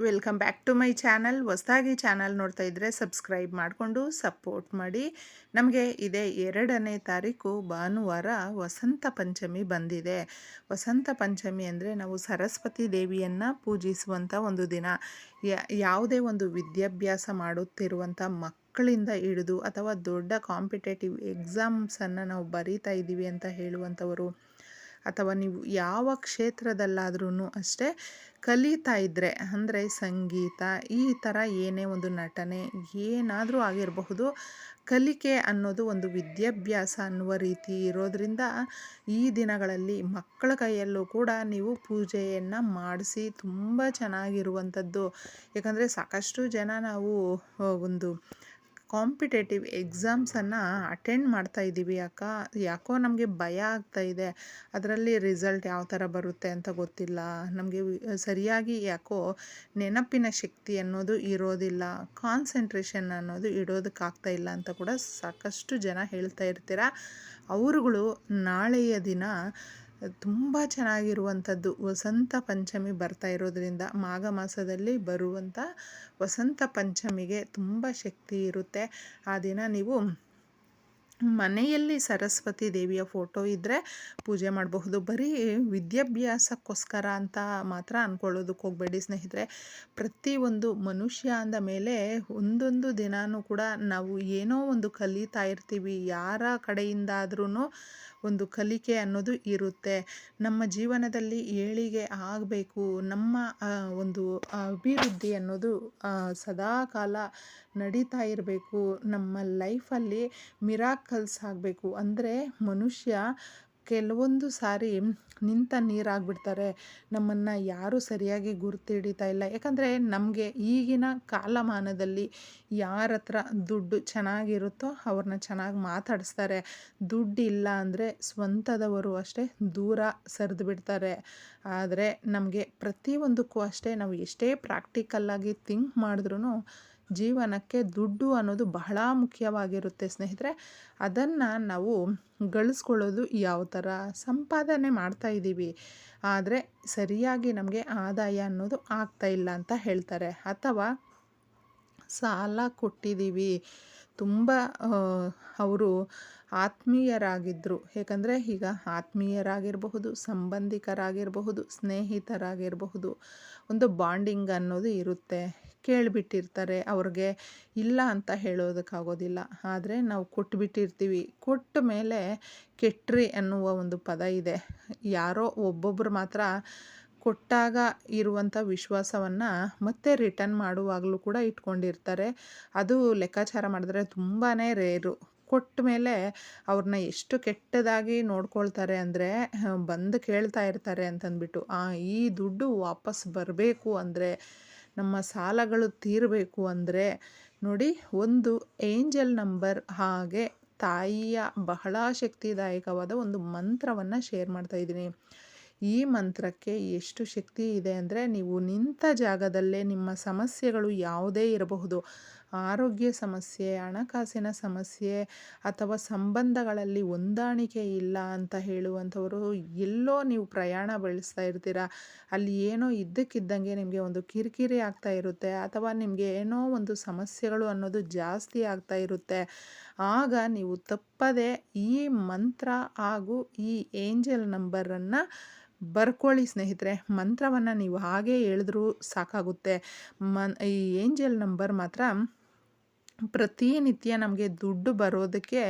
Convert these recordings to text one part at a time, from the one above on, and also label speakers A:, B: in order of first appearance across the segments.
A: Welcome back to my channel. ಹೊಸದಾಗಿ channel ನೋಡ್ತಾ ಇದ್ದರೆ ಸಬ್ಸ್ಕ್ರೈಬ್ ಮಾಡಿಕೊಂಡು ಸಪೋರ್ಟ್ ಮಾಡಿ. ನಮಗೆ ಇದೇ ಎರಡನೇ ತಾರೀಕು ಭಾನುವಾರ ವಸಂತ ಪಂಚಮಿ ಬಂದಿದೆ. ವಸಂತ ಪಂಚಮಿ ಅಂದರೆ ನಾವು ಸರಸ್ವತಿ ದೇವಿಯನ್ನು ಪೂಜಿಸುವಂಥ ಒಂದು ದಿನ. ಯಾವುದೇ ಒಂದು ವಿದ್ಯಾಭ್ಯಾಸ ಮಾಡುತ್ತಿರುವಂಥ ಮಕ್ಕಳಿಂದ ಹಿಡಿದು ಅಥವಾ ದೊಡ್ಡ ಕಾಂಪಿಟೇಟಿವ್ ಎಕ್ಸಾಮ್ಸನ್ನು ನಾವು ಬರೀತಾ ಇದ್ದೀವಿ ಅಂತ ಹೇಳುವಂಥವರು ಅಥವಾ ನೀವು ಯಾವ ಕ್ಷೇತ್ರದಲ್ಲಾದ್ರೂ ಅಷ್ಟೇ ಕಲಿತಾ ಇದ್ದರೆ ಅಂದರೆ ಸಂಗೀತ, ಈ ಥರ ಏನೇ ಒಂದು ನಟನೆ ಏನಾದರೂ ಆಗಿರಬಹುದು, ಕಲಿಕೆ ಅನ್ನೋದು ಒಂದು ವಿದ್ಯಾಭ್ಯಾಸ ಅನ್ನುವ ರೀತಿ ಇರೋದರಿಂದ ಈ ದಿನಗಳಲ್ಲಿ ಮಕ್ಕಳ ಕೈಯಲ್ಲೂ ಕೂಡ ನೀವು ಪೂಜೆಯನ್ನು ಮಾಡಿಸಿ ತುಂಬ ಚೆನ್ನಾಗಿರುವಂಥದ್ದು. ಯಾಕಂದರೆ ಸಾಕಷ್ಟು ಜನ ನಾವು ಒಂದು ಕಾಂಪಿಟೇಟಿವ್ ಎಕ್ಸಾಮ್ಸನ್ನು ಅಟೆಂಡ್ ಮಾಡ್ತಾ ಇದ್ದೀವಿ ಅಕ್ಕ ಯಾಕೋ ನಮಗೆ ಭಯ ಆಗ್ತಾ ಇದೆ. ಅದರಲ್ಲಿ ರಿಸಲ್ಟ್ ಯಾವ ಥರ ಬರುತ್ತೆ ಅಂತ ಗೊತ್ತಿಲ್ಲ. ನಮಗೆ ಸರಿಯಾಗಿ ಯಾಕೋ ನೆನಪಿನ ಶಕ್ತಿ ಅನ್ನೋದು ಇರೋದಿಲ್ಲ. ಕಾನ್ಸಂಟ್ರೇಷನ್ ಅನ್ನೋದು ಇಡೋದಕ್ಕಾಗ್ತಾ ಇಲ್ಲ ಅಂತ ಕೂಡ ಸಾಕಷ್ಟು ಜನ ಹೇಳ್ತಾ ಇರ್ತೀರ? ಅವರುಗಳು ನಾಳೆಯ ದಿನ ತುಂಬ ಚೆನ್ನಾಗಿರುವಂಥದ್ದು ವಸಂತ ಪಂಚಮಿ ಬರ್ತಾ ಇರೋದ್ರಿಂದ ಮಾಘ ಮಾಸದಲ್ಲಿ ಬರುವಂಥ ವಸಂತ ಪಂಚಮಿಗೆ ತುಂಬ ಶಕ್ತಿ ಇರುತ್ತೆ. ಆ ದಿನ ನೀವು ಮನೆಯಲ್ಲಿ ಸರಸ್ವತಿ ದೇವಿಯ ಫೋಟೋ ಇದ್ದರೆ ಪೂಜೆ ಮಾಡಬಹುದು. ಬರೀ ವಿದ್ಯಾಭ್ಯಾಸಕ್ಕೋಸ್ಕರ ಅಂತ ಮಾತ್ರ ಅಂದ್ಕೊಳ್ಳೋದಕ್ಕೆ ಹೋಗಬೇಡಿ ಸ್ನೇಹಿತರೆ. ಪ್ರತಿಯೊಂದು ಮನುಷ್ಯ ಅಂದ ಮೇಲೆ ಒಂದೊಂದು ದಿನಾನೂ ಕೂಡ ನಾವು ಏನೋ ಒಂದು ಕಲಿತಾ ಇರ್ತೀವಿ. ಯಾರ ಕಡೆಯಿಂದಾದ್ರೂ ಒಂದು ಕಲಿಕೆ ಅನ್ನೋದು ಇರುತ್ತೆ. ನಮ್ಮ ಜೀವನದಲ್ಲಿ ಏಳಿಗೆ ಆಗಬೇಕು. ನಮ್ಮ ಒಂದು ಅಭಿವೃದ್ಧಿ ಅನ್ನೋದು ಸದಾಕಾಲ ಸದಾ ಕಾಲ ನಡೀತಾ ಇರಬೇಕು. ನಮ್ಮ ಲೈಫಲ್ಲಿ ಮಿರಾಕಲ್ಸ್ ಆಗಬೇಕು ಅಂದರೆ ಮನುಷ್ಯ ಕೆಲವೊಂದು ಸಾರಿ ನಿಂತ ನೀರಾಗ್ಬಿಡ್ತಾರೆ. ನಮ್ಮನ್ನು ಯಾರು ಸರಿಯಾಗಿ ಗುರ್ತು ಹಿಡಿತಾ ಇಲ್ಲ. ಯಾಕಂದರೆ ನಮಗೆ ಈಗಿನ ಕಾಲಮಾನದಲ್ಲಿ ಯಾರ ಹತ್ರ ದುಡ್ಡು ಚೆನ್ನಾಗಿರುತ್ತೋ ಅವ್ರನ್ನ ಚೆನ್ನಾಗಿ ಮಾತಾಡಿಸ್ತಾರೆ. ದುಡ್ಡು ಇಲ್ಲ ಅಂದರೆ ಸ್ವಂತದವರು ಅಷ್ಟೇ ದೂರ ಸರಿದು ಬಿಡ್ತಾರೆ ಆದರೆ ನಮಗೆ ಪ್ರತಿಯೊಂದಕ್ಕೂ ಅಷ್ಟೇ ನಾವು ಎಷ್ಟೇ ಪ್ರಾಕ್ಟಿಕಲ್ಲಾಗಿ ಥಿಂಕ್ ಮಾಡಿದ್ರೂ ಜೀವನಕ್ಕೆ ದುಡ್ಡು ಅನ್ನೋದು ಬಹಳ ಮುಖ್ಯವಾಗಿರುತ್ತೆ ಸ್ನೇಹಿತರೆ. ಅದನ್ನು ನಾವು ಗಳಿಸ್ಕೊಳ್ಳೋದು ಯಾವ ಥರ? ಸಂಪಾದನೆ ಮಾಡ್ತಾ ಇದ್ದೀವಿ. ಆದರೆ ಸರಿಯಾಗಿ ನಮಗೆ ಆದಾಯ ಅನ್ನೋದು ಆಗ್ತಾ ಇಲ್ಲ ಅಂತ ಹೇಳ್ತಾರೆ. ಅಥವಾ ಸಾಲ ಕೊಟ್ಟಿದ್ದೀವಿ. ತುಂಬ ಅವರು ಆತ್ಮೀಯರಾಗಿದ್ದರು ಏಕೆಂದರೆ ಈಗ ಆತ್ಮೀಯರಾಗಿರಬಹುದು, ಸಂಬಂಧಿಕರಾಗಿರಬಹುದು, ಸ್ನೇಹಿತರಾಗಿರಬಹುದು. ಒಂದು ಬಾಂಡಿಂಗ್ ಅನ್ನೋದು ಇರುತ್ತೆ. ಕೇಳಿಬಿಟ್ಟಿರ್ತಾರೆ. ಅವ್ರಿಗೆ ಇಲ್ಲ ಅಂತ ಹೇಳೋದಕ್ಕಾಗೋದಿಲ್ಲ. ಆದರೆ ನಾವು ಕೊಟ್ಬಿಟ್ಟಿರ್ತೀವಿ. ಕೊಟ್ಟ ಮೇಲೆ ಕೆಟ್ರಿ ಅನ್ನುವ ಒಂದು ಪದ ಇದೆ. ಯಾರೋ ಒಬ್ಬೊಬ್ಬರು ಮಾತ್ರ ಕೊಟ್ಟಾಗ ಇರುವಂಥ ವಿಶ್ವಾಸವನ್ನು ಮತ್ತೆ ರಿಟರ್ನ್ ಮಾಡುವಾಗಲೂ ಕೂಡ ಇಟ್ಕೊಂಡಿರ್ತಾರೆ. ಅದು ಲೆಕ್ಕಾಚಾರ ಮಾಡಿದ್ರೆ ತುಂಬಾ ರೇರು. ಕೊಟ್ಟ ಮೇಲೆ ಅವ್ರನ್ನ ಎಷ್ಟು ಕೆಟ್ಟದಾಗಿ ನೋಡ್ಕೊಳ್ತಾರೆ ಅಂದರೆ, ಬಂದು ಕೇಳ್ತಾ ಇರ್ತಾರೆ ಅಂತಂದ್ಬಿಟ್ಟು. ಈ ದುಡ್ಡು ವಾಪಸ್ ಬರಬೇಕು ಅಂದರೆ ನಮ್ಮ ಸಾಲಗಳು ತೀರಬೇಕು ಅಂದರೆ ನೋಡಿ ಒಂದು ಏಂಜಲ್ ನಂಬರ್ ಹಾಗೆ ತಾಯಿಯ ಬಹಳ ಶಕ್ತಿದಾಯಕವಾದ ಒಂದು ಮಂತ್ರವನ್ನು ಶೇರ್ ಮಾಡ್ತಾ ಇದ್ದೀನಿ. ಈ ಮಂತ್ರಕ್ಕೆ ಎಷ್ಟು ಶಕ್ತಿ ಇದೆ ಅಂದರೆ ನೀವು ನಿಂತ ಜಾಗದಲ್ಲೇ ನಿಮ್ಮ ಸಮಸ್ಯೆಗಳು ಯಾವುದೇ ಇರಬಹುದು. ಆರೋಗ್ಯ ಸಮಸ್ಯೆ, ಹಣಕಾಸಿನ ಸಮಸ್ಯೆ ಅಥವಾ ಸಂಬಂಧಗಳಲ್ಲಿ ಹೊಂದಾಣಿಕೆ ಇಲ್ಲ ಅಂತ ಹೇಳುವಂಥವರು ಎಲ್ಲೋ ನೀವು ಪ್ರಯಾಣ ಬೆಳೆಸ್ತಾ ಇರ್ತೀರ. ಅಲ್ಲಿ ಏನೋ ಇದ್ದಕ್ಕಿದ್ದಂಗೆ ನಿಮಗೆ ಒಂದು ಕಿರಿಕಿರಿ ಆಗ್ತಾ ಇರುತ್ತೆ ಅಥವಾ ನಿಮಗೆ ಏನೋ ಒಂದು ಸಮಸ್ಯೆಗಳು ಅನ್ನೋದು ಜಾಸ್ತಿ ಆಗ್ತಾ ಇರುತ್ತೆ. ಆಗ ನೀವು ತಪ್ಪದೆ ಈ ಮಂತ್ರ ಹಾಗೂ ಈ ಏಂಜಲ್ ನಂಬರನ್ನು ಬರ್ಕೊಳ್ಳಿ ಸ್ನೇಹಿತರೆ. ಮಂತ್ರವನ್ನು ನೀವು ಹಾಗೇ ಹೇಳಿದ್ರೂ ಸಾಕಾಗುತ್ತೆ. ಮನ್ ಈ ಏಂಜಲ್ ನಂಬರ್ ಮಾತ್ರ ಪ್ರತಿನಿತ್ಯ ನಮಗೆ ದುಡ್ಡು ಬರೋದಕ್ಕೆ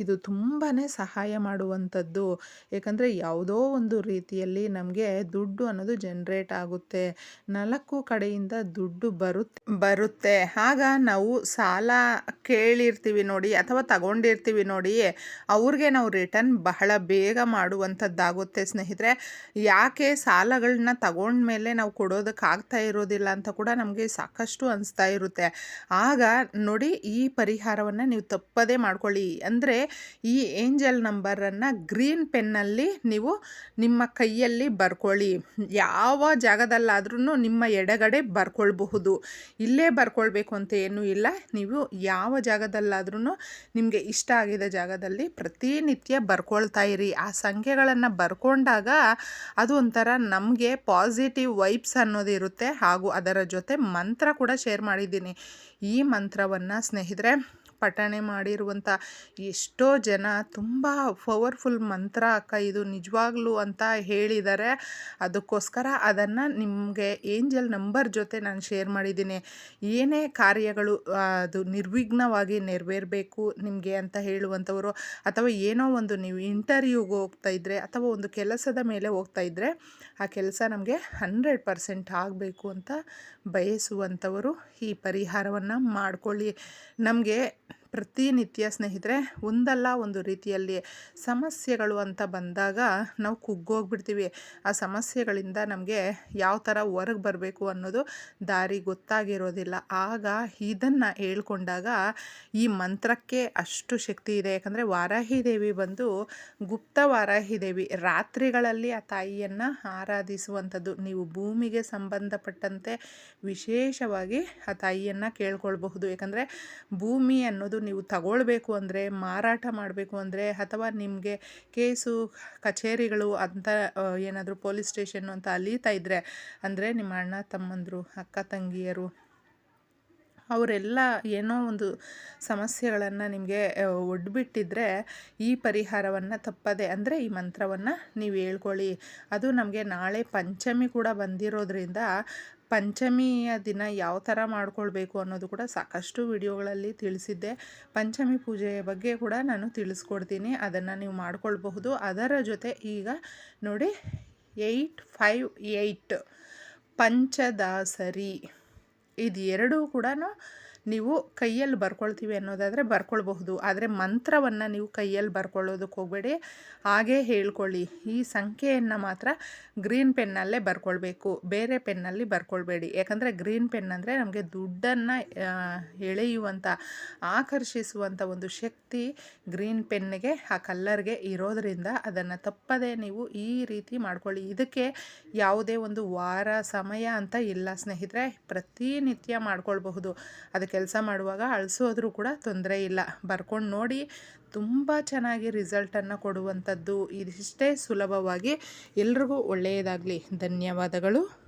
A: ಇದು ತುಂಬಾ ಸಹಾಯ ಮಾಡುವಂಥದ್ದು. ಏಕೆಂದರೆ ಯಾವುದೋ ಒಂದು ರೀತಿಯಲ್ಲಿ ನಮಗೆ ದುಡ್ಡು ಅನ್ನೋದು ಜನ್ರೇಟ್ ಆಗುತ್ತೆ. ನಾಲ್ಕು ಕಡೆಯಿಂದ ದುಡ್ಡು ಬರುತ್ತೆ ಬರುತ್ತೆ. ಆಗ ನಾವು ಸಾಲ ಕೇಳಿರ್ತೀವಿ ನೋಡಿ ಅಥವಾ ತಗೊಂಡಿರ್ತೀವಿ ನೋಡಿ ಅವ್ರಿಗೆ ನಾವು ರಿಟರ್ನ್ ಬಹಳ ಬೇಗ ಮಾಡುವಂಥದ್ದಾಗುತ್ತೆ. ಸ್ನೇಹಿತರೆ, ಯಾಕೆ ಸಾಲಗಳನ್ನ ತಗೊಂಡ್ಮೇಲೆ ನಾವು ಕೊಡೋದಕ್ಕಾಗ್ತಾ ಇರೋದಿಲ್ಲ ಅಂತ ಕೂಡ ನಮಗೆ ಸಾಕಷ್ಟು ಅನಿಸ್ತಾ ಇರುತ್ತೆ. ಆಗ ನೋಡಿ ನೋಡಿ ಈ ಪರಿಹಾರವನ್ನು ನೀವು ತಪ್ಪದೇ ಮಾಡ್ಕೊಳ್ಳಿ. ಅಂದರೆ ಈ ಏಂಜಲ್ ನಂಬರನ್ನು ಗ್ರೀನ್ ಪೆನ್ನಲ್ಲಿ ನೀವು ನಿಮ್ಮ ಕೈಯಲ್ಲಿ ಬರ್ಕೊಳ್ಳಿ. ಯಾವ ಜಾಗದಲ್ಲಾದ್ರೂ ನಿಮ್ಮ ಎಡಗಡೆ ಬರ್ಕೊಳ್ಬಹುದು. ಇಲ್ಲೇ ಬರ್ಕೊಳ್ಬೇಕು ಅಂತ ಏನೂ ಇಲ್ಲ. ನೀವು ಯಾವ ಜಾಗದಲ್ಲಾದ್ರೂ ನಿಮಗೆ ಇಷ್ಟ ಆಗಿದ ಜಾಗದಲ್ಲಿ ಪ್ರತಿನಿತ್ಯ ಬರ್ಕೊಳ್ತಾ ಇರಿ. ಆ ಸಂಖ್ಯೆಗಳನ್ನು ಬರ್ಕೊಂಡಾಗ ಅದು ಒಂಥರ ನಮಗೆ ಪಾಸಿಟಿವ್ ವೈಬ್ಸ್ ಅನ್ನೋದು ಇರುತ್ತೆ ಹಾಗೂ ಅದರ ಜೊತೆ ಮಂತ್ರ ಕೂಡ ಶೇರ್ ಮಾಡಿದ್ದೀನಿ. ಈ ಮಂತ್ರವನ್ನು ಸ್ನೇಹಿತರೆ ಪಠಣೆ ಮಾಡಿರುವಂಥ ಎಷ್ಟೋ ಜನ ತುಂಬ ಪವರ್ಫುಲ್ ಮಂತ್ರ, ಅಕ್ಕ, ಇದು ನಿಜವಾಗ್ಲೂ ಅಂತ ಹೇಳಿದ್ದಾರೆ ಅದಕ್ಕೋಸ್ಕರ ಅದನ್ನು ನಿಮಗೆ ಏಂಜಲ್ ನಂಬರ್ ಜೊತೆ ನಾನು ಶೇರ್ ಮಾಡಿದ್ದೀನಿ. ಏನೇ ಕಾರ್ಯಗಳು ಅದು ನಿರ್ವಿಘ್ನವಾಗಿ ನೆರವೇರಬೇಕು ನಿಮಗೆ ಅಂತ ಹೇಳುವಂಥವರು, ಅಥವಾ ಏನೋ ಒಂದು ನೀವು ಇಂಟರ್ವ್ಯೂಗೆ ಹೋಗ್ತಾ ಇದ್ದರೆ, ಅಥವಾ ಒಂದು ಕೆಲಸದ ಮೇಲೆ ಹೋಗ್ತಾ ಇದ್ದರೆ, ಆ ಕೆಲಸ ನಮಗೆ ಹಂಡ್ರೆಡ್ ಪರ್ಸೆಂಟ್ ಆಗಬೇಕು ಅಂತ ಬಯಸುವಂಥವರು ಈ ಪರಿಹಾರವನ್ನು ಮಾಡಿಕೊಳ್ಳಿ. ನಮಗೆ ಪ್ರತಿನಿತ್ಯ ಸ್ನೇಹಿತರೆ, ಒಂದಲ್ಲ ಒಂದು ರೀತಿಯಲ್ಲಿ ಸಮಸ್ಯೆಗಳು ಅಂತ ಬಂದಾಗ ನಾವು ಕುಗ್ಗೋಗ್ಬಿಡ್ತೀವಿ. ಆ ಸಮಸ್ಯೆಗಳಿಂದ ನಮಗೆ ಯಾವ ಥರ ಹೊರಗೆ ಬರಬೇಕು ಅನ್ನೋದು ದಾರಿ ಗೊತ್ತಾಗಿರೋದಿಲ್ಲ. ಆಗ ಇದನ್ನು ಹೇಳ್ಕೊಂಡಾಗ ಈ ಮಂತ್ರಕ್ಕೆ ಅಷ್ಟು ಶಕ್ತಿ ಇದೆ. ಯಾಕಂದರೆ ವಾರಾಹಿ ದೇವಿ ಬಂದು ಗುಪ್ತ ವಾರಾಹಿ ದೇವಿ ರಾತ್ರಿಗಳಲ್ಲಿ ಆ ತಾಯಿಯನ್ನು ಆರಾಧಿಸುವಂಥದ್ದು. ನೀವು ಭೂಮಿಗೆ ಸಂಬಂಧಪಟ್ಟಂತೆ ವಿಶೇಷವಾಗಿ ಆ ತಾಯಿಯನ್ನು ಕೇಳ್ಕೊಳ್ಬಹುದು. ಯಾಕಂದರೆ ಭೂಮಿ ಅನ್ನೋದು ನೀವು ತಗೊಳ್ಬೇಕು ಅಂದರೆ, ಮಾರಾಟ ಮಾಡಬೇಕು ಅಂದರೆ, ಅಥವಾ ನಿಮಗೆ ಕೇಸು ಕಚೇರಿಗಳು ಅಂತ ಏನಾದರೂ ಪೊಲೀಸ್ ಸ್ಟೇಷನ್ನು ಅಂತ ಅಲೀತಾ ಇದ್ದರೆ ಅಂದರೆ ನಿಮ್ಮ ಅಣ್ಣ, ತಮ್ಮಂದರು, ಅಕ್ಕ, ತಂಗಿಯರು, ಅವರೆಲ್ಲ ಏನೋ ಒಂದು ಸಮಸ್ಯೆಗಳನ್ನು ನಿಮಗೆ ಒಡ್ಬಿಟ್ಟಿದ್ರೆ ಈ ಪರಿಹಾರವನ್ನು ತಪ್ಪದೆ, ಅಂದರೆ ಈ ಮಂತ್ರವನ್ನು ನೀವು ಹೇಳ್ಕೊಳ್ಳಿ. ಅದು ನಮಗೆ ನಾಳೆ ಪಂಚಮಿ ಕೂಡ ಬಂದಿರೋದ್ರಿಂದ ಪಂಚಮಿಯ ದಿನ ಯಾವ ಥರ ಮಾಡಿಕೊಳ್ಬೇಕು ಅನ್ನೋದು ಕೂಡ ಸಾಕಷ್ಟು ವಿಡಿಯೋಗಳಲ್ಲಿ ತಿಳಿಸಿದ್ದೆ. ಪಂಚಮಿ ಪೂಜೆಯ ಬಗ್ಗೆ ಕೂಡ ನಾನು ತಿಳಿಸ್ಕೊಡ್ತೀನಿ. ಅದನ್ನು ನೀವು ಮಾಡ್ಕೊಳ್ಬಹುದು. ಅದರ ಜೊತೆ ಈಗ ನೋಡಿ, ಏಯ್ಟ್ ಫೈವ್ ಏಯ್ಟ್ ಪಂಚದಾಸರಿ. ಇದು ಎರಡೂ ಕೂಡ ನೀವು ಕೈಯಲ್ಲಿ ಬರ್ಕೊಳ್ತೀವಿ ಅನ್ನೋದಾದರೆ ಬರ್ಕೊಳ್ಬಹುದು. ಆದರೆ ಮಂತ್ರವನ್ನು ನೀವು ಕೈಯಲ್ಲಿ ಬರ್ಕೊಳ್ಳೋದಕ್ಕೆ ಹೋಗಬೇಡಿ. ಹಾಗೇ ಹೇಳ್ಕೊಳ್ಳಿ. ಈ ಸಂಖ್ಯೆಯನ್ನು ಮಾತ್ರ ಗ್ರೀನ್ ಪೆನ್ನಲ್ಲೇ ಬರ್ಕೊಳ್ಬೇಕು. ಬೇರೆ ಪೆನ್ನಲ್ಲಿ ಬರ್ಕೊಳ್ಬೇಡಿ. ಯಾಕಂದರೆ ಗ್ರೀನ್ ಪೆನ್ ಅಂದರೆ ನಮಗೆ ದುಡ್ಡನ್ನು ಎಳೆಯುವಂಥ ಆಕರ್ಷಿಸುವಂಥ ಒಂದು ಶಕ್ತಿ ಗ್ರೀನ್ ಪೆನ್ನಿಗೆ, ಆ ಕಲ್ಲರ್ಗೆ ಇರೋದರಿಂದ ಅದನ್ನು ತಪ್ಪದೇ ನೀವು ಈ ರೀತಿ ಮಾಡ್ಕೊಳ್ಳಿ. ಇದಕ್ಕೆ ಯಾವುದೇ ಒಂದು ವಾರ ಸಮಯ ಅಂತ ಇಲ್ಲ ಸ್ನೇಹಿತರೆ. ಪ್ರತಿನಿತ್ಯ ಮಾಡ್ಕೊಳ್ಬಹುದು. ಅದು ಕೆಲಸ ಮಾಡುವಾಗ ಅಳಿಸೋದ್ರೂ ಕೂಡ ತೊಂದರೆ ಇಲ್ಲ. ಬರ್ಕೊಂಡು ನೋಡಿ ತುಂಬ ಚೆನ್ನಾಗಿ ರಿಸಲ್ಟನ್ನು ಕೊಡುವಂಥದ್ದು ಇದಿಷ್ಟೇ ಸುಲಭವಾಗಿ. ಎಲ್ರಿಗೂ ಒಳ್ಳೆಯದಾಗಲಿ. ಧನ್ಯವಾದಗಳು.